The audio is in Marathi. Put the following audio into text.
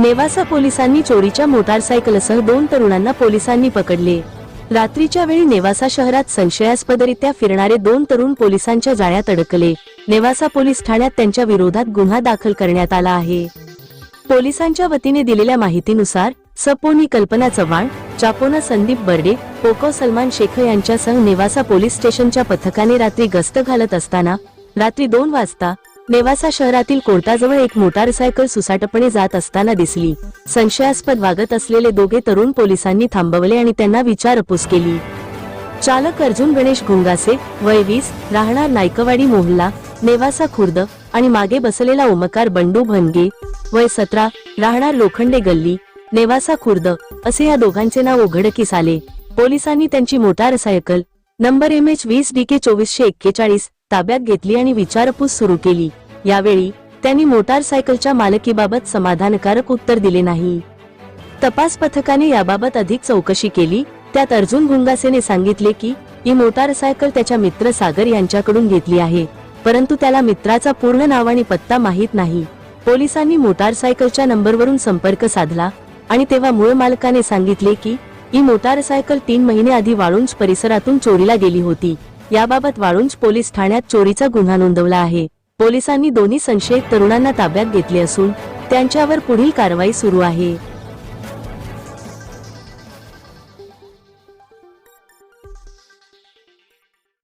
नेवासा पोलिसांनी चोरीच्या मोटारसायकलसह दोन तरुणांना पोलिसांनी पकडले. रात्रीच्या वेळी नेवासा शहरात संशयास्पदरित्या फिरणारे दोन तरुण पोलिसांच्या जाळ्यात अडकले. नेवासा पोलीस ठाण्यात त्यांच्या विरोधात गुन्हा दाखल करण्यात आला आहे. पोलिसांच्या वतीने दिलेल्या माहितीनुसार सपोनी कल्पना चव्हाण चापोना संदीप बर्डे पोको सलमान शेख यांच्यासह नेवासा पोलीस स्टेशनच्या पथकाने रात्री गस्त घालत असताना रात्री दोन वाजता नेवासा शहरातील कोर्टाजवळ एक मोटारसायकल सुसाटपणे जात असताना दिसली. संशयास्पद वागत असलेले दोघे तरुण पोलिसांनी थांबवले आणि त्यांना विचारपूस केली. चालक अर्जुन गणेश घोंगासे वय वीस राहणार नायकवाडी मोहल्ला नेवासा खुर्द आणि मागे बसलेला ओमकार बंडू भनगे वय सतरा राहणार लोखंडे गल्ली नेवासा खुर्द असे या दोघांचे नाव उघडकीस आले. पोलिसांनी त्यांची मोटारसायकल नंबर एम एच वीस डी के चोवीसशे एक्केचाळीस ताब्यात घेतली आणि विचारपूस सुरू केली. यावेळी त्यांनी मोटारसायकलच्या मालकीबाबत समाधानकारक उत्तर दिले नाही. तपास पथकाने याबाबत अधिक चौकशी केली. त्यात अर्जुन भुंगासेने सांगितले की ही मोटारसायकल त्याच्या मित्र सागर यांच्याकडून घेतली आहे परंतु त्याला मित्राचा पूर्ण नाव आणि पत्ता माहीत नाही. पोलिसांनी मोटारसायकलच्या नंबरवरून संपर्क साधला आणि तेव्हा मूळ मालकाने सांगितले की ही मोटारसायकल तीन महिने आधी वाळुंज परिसरातून चोरीला गेली होती. याबाबत वाळुंज पोलीस ठाण्यात चोरीचा गुन्हा नोंदवला आहे. पोलिसांनी दोन्ही संशयित तरुणांना ताब्यात घेतले असून त्यांच्यावर पुढील कारवाई सुरू आहे.